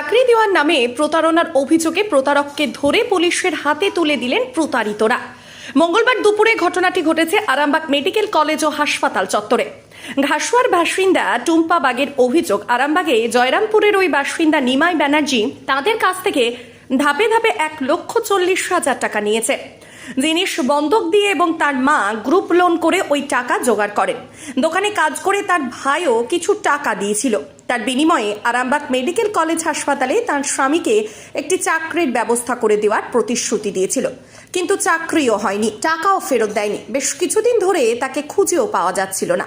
চাকরি দেওয়ার নামে প্রতারণার অভিযোগে প্রতারককে ধরে পুলিশের হাতে তুলে দিলেন প্রতারিতরা। মঙ্গলবার দুপুরে ঘটনাটি ঘটেছে আরামবাগ মেডিকেল কলেজ ও হাসপাতাল চত্বরে। ঘাসুয়ার বাসিন্দা টুম্পা বাগের অভিযোগ, আরামবাগে জয়রামপুরের ওই বাসিন্দা নিমাই ব্যানার্জি তাদের কাছ থেকে ধাপে ধাপে এক লক্ষ চল্লিশ হাজার টাকা নিয়েছে। জিনিস বন্ধক দিয়ে এবং তার মা গ্রুপ লোন করে ওই টাকা জোগাড় করেন। দোকানে কাজ করে তার ভাইও কিছু টাকা দিয়েছিল। তার বিনিময়ে আরামবাগ মেডিকেল কলেজ হাসপাতালে তার স্বামীকে একটি চাকরির ব্যবস্থা করে দেওয়ার প্রতিশ্রুতি দিয়েছিল। কিন্তু চাকরিও হয়নি, টাকাও ফেরত দেয়নি। বেশ কিছুদিন ধরে তাকে খুঁজেও পাওয়া যাচ্ছিল না।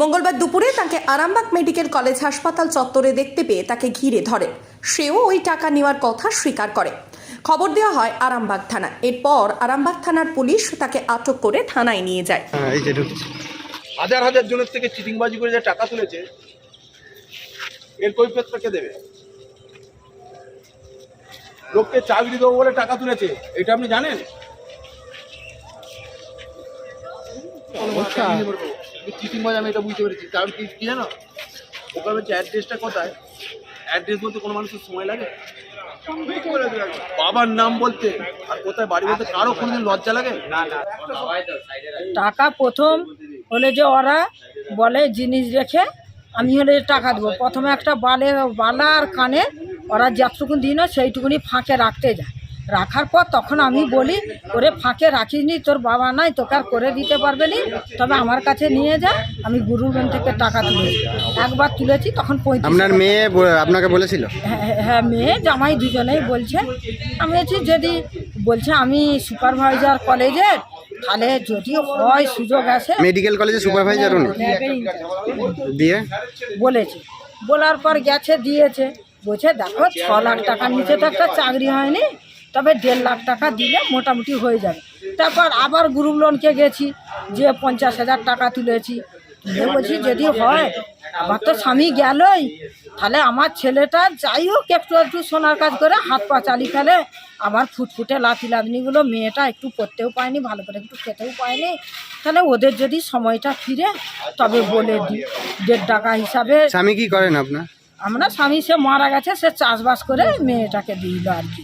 মঙ্গলবার দুপুরে তাকে আরামবাগ মেডিকেল কলেজ হাসপাতাল চত্বরে দেখতে পেয়ে তাকে ঘিরে ধরে সেও ওই টাকা নেওয়ার কথা স্বীকার করে। খবর দেওয়া হয় আরামবাগ থানা এরপর আরামবাগ থানার পুলিশ তাকে আটক করে থানায় নিয়ে যায়। হ্যাঁ হাজার হাজার জনের থেকে চিটিংবাজি করে যে টাকা তুলেছে এর কৈফিয়তটা কে দেবে? লোককে চাকরি দেবো বলে টাকা তুলেছে এটা আপনি জানেন? চিটিংবাজ আমি এটা বুঝতে পেরেছি। কারণ কি কি জানো? ওখানে হচ্ছে অ্যাড্রেসটা কোথায়? অ্যাড্রেস বলতে কোনো মানুষের সময় লাগে? বাবার নাম বলতে আর কোথায় বাড়ি বলতে কারও কোনোদিন লজ্জা লাগে? না না টাকা প্রথম হলে যে ওরা বলে জিনিস রেখে আমি হলে টাকা দেবো। প্রথমে একটা বালে বালা আর কানে ওরা যতটুকু দিন সেইটুকুনি ফাঁকে রাখতে যায়। রাখার পর তখন আমি বলি ওরে ফাঁকে রাখিসনি তোর বাবা নাই তোকে আর করে দিতে পারবে নি। তবে আমার কাছে নিয়ে যা আমি গুরুর ব্যাংক থেকে টাকা তুলেছি। একবার তুলেছি তখন আপনার মেয়ে আপনাকে বলেছিল? হ্যাঁ, হ্যাঁ মেয়ে জামাই দুজনেই বলছে। আমি বলছি যদি বলছে আমি সুপারভাইজার কলেজের তাহলে যদি হয় সুযোগ আসে মেডিকেল কলেজে সুপারভাইজার উনি? দিয়ে বলেছে। বলার পর গেছে দিয়েছে। বলছে দেখো ছ লাখ টাকার নিচে তো একটা চাকরি হয়নি তবে দেড় লাখ টাকা দিলে মোটামুটি হয়ে যাবে। তারপর আবার গ্রুপ লোনকে গেছি যে পঞ্চাশ হাজার টাকা তুলেছি। তুলে বলছি যদি হয় আমার তো স্বামী গেলই। তাহলে আমার ছেলেটা যাই হোক একটু একটু সোনার কাজ করে হাত পা চালি ফেলে। আমার ফুটফুটে লাথি লাদনিগুলো মেয়েটা একটু পড়তেও পায়নি ভালো করে একটু খেতেও পায়নি। তাহলে ওদের যদি সময়টা ফিরে তবে বলে দিই দেড় টাকা হিসাবে স্বামী কি করেন আপনার? আমরা স্বামী সে মারা গেছে সে চাষবাস করে মেয়েটাকে দিল আর কি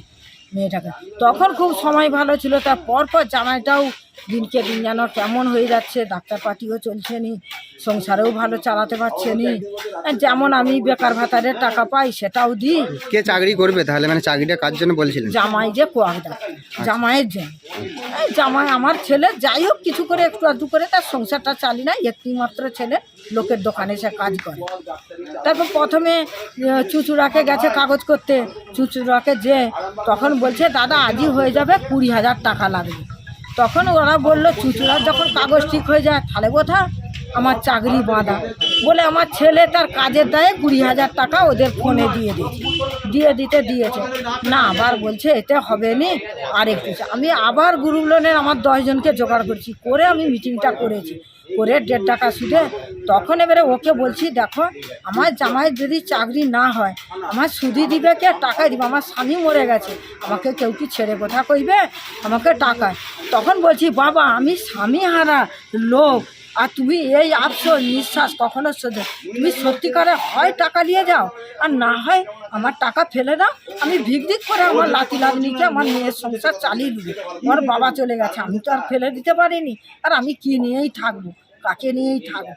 মেয়েটাকে। তখন খুব সময় ভালো ছিল তার পর পর জামাইটাও দিনকে দিন যেন কেমন হয়ে যাচ্ছে ডাক্তার পার্টিও চলছে নি সংসারেও ভালো চালাতে পারছে নি। যেমন আমি বেকার ভাতারের টাকা পাই সেটাও দিই। কে চাকরি করবে তাহলে? মানে চাকরিটা কার জন্য বলছিলেন? জামাই যে কোয়াকদা জামাইয়ের জন্য। এই জামাই আমার ছেলে যাই হোক কিছু করে একটু আধটু করে তার সংসারটা চালি না একটি মাত্র ছেলে লোকের দোকানে সে কাজ করে। তারপর প্রথমে আহ, চুচুড়াকে গেছে কাগজ করতে। চুচুড়াকে যে তখন বলছে দাদা আজই হয়ে যাবে কুড়ি হাজার টাকা লাগবে। তখন ওরা বলল, চুচুড়ার যখন কাগজ ঠিক হয়ে যায়, তাহলে কোথা আমার চাকরি বাঁধা। বলে, আমার ছেলে তার কাজের দায়ে কুড়ি হাজার টাকা ওদের ফোনে দিয়ে দিয়েছে। দিয়ে দিতে দিয়েছে। না, আবার বলছে, এতে হবে নি, আর একটু। আমি আবার গ্রুপ লোনের আমার দশজনকে জোগাড় করছি, করে আমি মিটিংটা করেছি। করে দেড় টাকা সুদে তখন এবারে ওকে বলছি, দেখো, আমার জামাই যদি চাকরি না হয়, আমার সুদি দিবে কে টাকা দিবে, আমার স্বামী মরে গেছে, আমাকে কেউ কি ছেড়ে কথা কইবে? আমাকে টাকা তখন বলছি, বাবা, আমি স্বামী হারা লোক, আর তুমি এই আফসোস, নিঃশ্বাস কখনো শোধ, তুমি সত্যিকারে হয় টাকা নিয়ে যাও, আর না হয় আমার টাকা ফেলে দাও, আমি ভিক করে আমার লাতি লাগনিকে আমার মেয়ের সংসার চালিয়ে দিবে আমার বাবা চলে গেছে, আমি তো আর ফেলে দিতে পারিনি, আর আমি কি নিয়েই থাকব? কাকে নিয়েই থাকব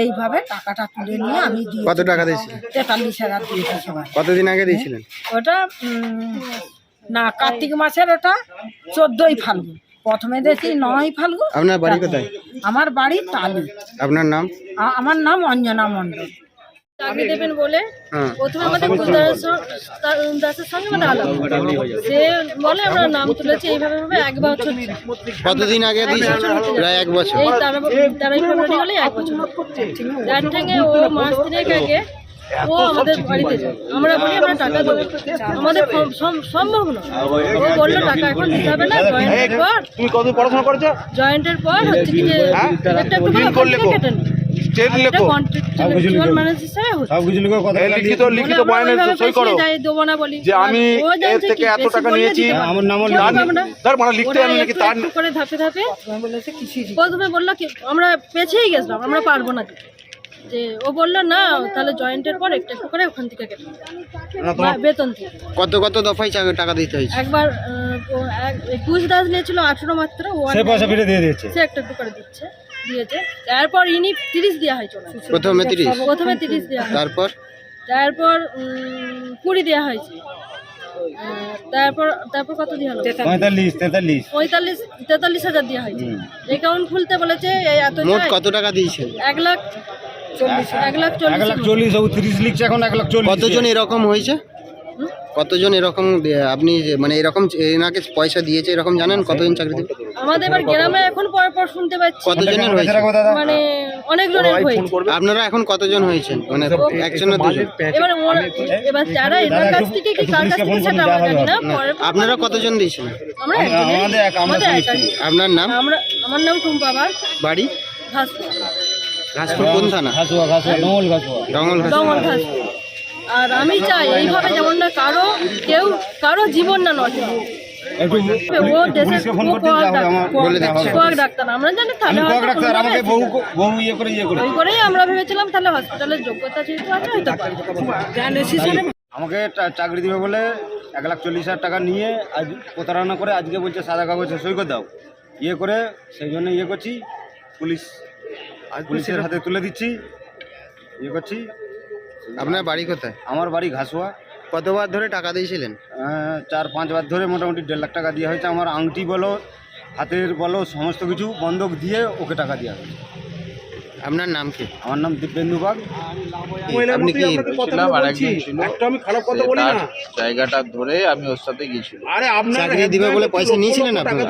এইভাবে টাকাটা তুলে নিয়ে আমি দিয়ে কত টাকা দিয়েছিলেন? তেতাল্লিশ হাজার দিয়েছি সবাই। কতদিন আগে দিয়েছিলেন? ওটা না কার্তিক মাসের ওটা চোদ্দই ফাল্গুন। প্রথমে দেখি নয় ফাল্গুন। আপনার বাড়ি কোথায়? আমার বাড়ি তালু আপনার নাম? আমার নাম অঞ্জনা মণ্ডল। চাকরি দেবেন বলে হ্যাঁ। প্রথমে আমাদের দাসের সঙ্গে আমাদের আলাদা। সে বলে আমরা নাম তুলেছি এইভাবে ভাবে এক বছর কতদিন আগে প্রায় এক বছর। এই তেরো তেরোই ফেব্রুয়ারি হলে এক বছর যার থেকে ও মাস তিনেক আগে ও আমাদের বাড়িতে যায়। আমরা বলি আমরা টাকা দেবো। আমাদের সম- সম- সম্ভব না ও বলল টাকা এখন দিতে হবে না জয়েন্টের পর তুমি কত পড়াশোনা করেছ? জয়েন্টের পর হচ্ছে কি যে একটা একটু দিন করে? কেটে লেখো। লিখিত লিখিত আমরা বয়ানে সই করো। পেছিয়ে। যে আমি এর থেকে এত টাকা নিয়েছি। মানে লিখতে ওরা নাকি তার করে ধাপে ধাপে প্রথমে বলল কি আমরা পেছেই গেছিলাম আমরা পারব না। যে ও বলল না তাহলে জয়েন্টের পর একটু একটু করে ওখান থেকে কেটে বেতন থেকে। কত কত দফায় টাকা দিতে হয়েছে? একবার একুশ দাস নিয়েছিল আঠেরো মাত্র ও সে পয়সা ফিরে দিয়ে দিয়েছে। সে একটু একটু করে দিচ্ছে। দিয়েছে। তারপর ইনি তিরিশ দেওয়া হয়েছে ওনার। প্রথমে তিরিশ? প্রথমে তিরিশ দেওয়া হয়। তারপর? তারপর কুড়ি দেওয়া হয়েছে। তারপর তারপর কত দেওয়া হলো? পঁয়তাল্লিশ তেতাল্লিশ। পঁয়তাল্লিশ তেতাল্লিশ হাজার দেওয়া হয়েছে। অ্যাকাউন্ট খুলতে বলেছে এই এত মোট কত টাকা দিয়েছেন এক লাখ চল্লিশ এক লাখ এক লাখ চল্লিশ তিরিশ লিখছে এখন এক লাখ চল্লিশ। কতজন এরকম হয়েছে? কতজন এরকম আপনি মানে এরকম এনাকে পয়সা দিয়েছে এরকম জানেন কতজন চাকরি দেবে আমাদের এবার গ্রামে এখন পর পর শুনতে পাচ্ছি। কতজনের হয়েছে? মানে অনেক জনের হয়েছে। আপনারা এখন কতজন হয়েছেন? মানে একজন না দুজন। এবার ওরা- এবার যারা এনার কাছ থেকে কি কার কাছ থেকে সেটা আমরা জানি না পরে আপনারা কতজন দিয়েছিলেন? আমরা আমাদের এক- আমাদের আপনার নাম? আমরা আমার নাম টুম্পা বাগ। বাড়ি? ঘাসপুর। ঘাসপুর কোন থানা? ঘাসুয়া ঘাসুয়া ডমল ঘাসুয়া। জঙ্গল ঘাস দমন ঘাসপুর। আর আমি চাই এইভাবে যেমন না কারও কেউ কারও জীবন না নষ্ট। ও দেশের কোয়াক ডাক্তার। আমার জানি তাহলে আমাকে বহু বহু ইয়ে করে ইয়ে করে। ওই করেই আমরা ভেবেছিলাম তাহলে হসপিটালের যোগ্যতা যেহেতু আছে হয়তো আমাকে চাকরি দিবে বলে এক লাখ চল্লিশ হাজার টাকা নিয়ে আজ প্রতারণা করে আজকে বলছে সাদা কাগজে সই করে দাও। ইয়ে করে সেই জন্য ইয়ে করছি পুলিশ পুলিশের হাতে তুলে দিচ্ছি ইয়ে করছি। আপনার বাড়ি কোথায়? আমার বাড়ি ঘাসুয়া। কতবার ধরে টাকা দিয়েছিলেন? চার পাঁচবার ধরে মোটামুটি দেড় লাখ টাকা দেওয়া হয়েছে। আমার আংটি বলো হাতের বলো সমস্ত কিছু বন্ধক দিয়ে ওকে টাকা দেওয়া হয়েছে। আপনার নাম কি? আমার নাম দিব্যেন্দু বাগ আপনি কি ছিলাম আর একজন ছিল? সে তার জায়গাটা ধরে আমি ওর সাথে গেছিলাম চাকরি দিবে বলে পয়সা নিয়েছিলেন আপনি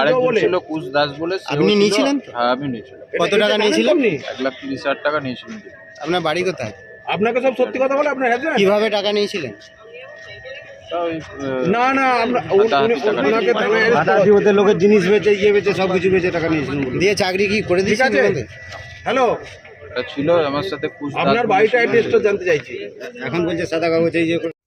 আরেকজন ছিল কুশ দাস বলে আপনি নিয়েছিলেন? তো? হ্যাঁ আমি নিয়েছিলাম। কত টাকা নিয়েছিলেন? এক লাখ তিরিশ হাজার টাকা নিয়েছিলেন আপনার বাড়ি কোথায়? আপনাকে সব সত্যি কথা বলে আপনার হ্যাঁ কীভাবে টাকা নিয়েছিলেন? না না আমরা হাতাহাতি ওনাকে থানায় লোকের জিনিস বেচে ইয়ে বেচে সব কিছু বেচে টাকা নিয়েছিলেন দিয়ে চাকরি কি করে ঠিক আছে। হ্যালো। ছিল আমার সাথে আপনার বাড়িটা। অ্যাড্রেসটা জানতে চাইছি। এখন বলছে সাদা কাগজ ইয়ে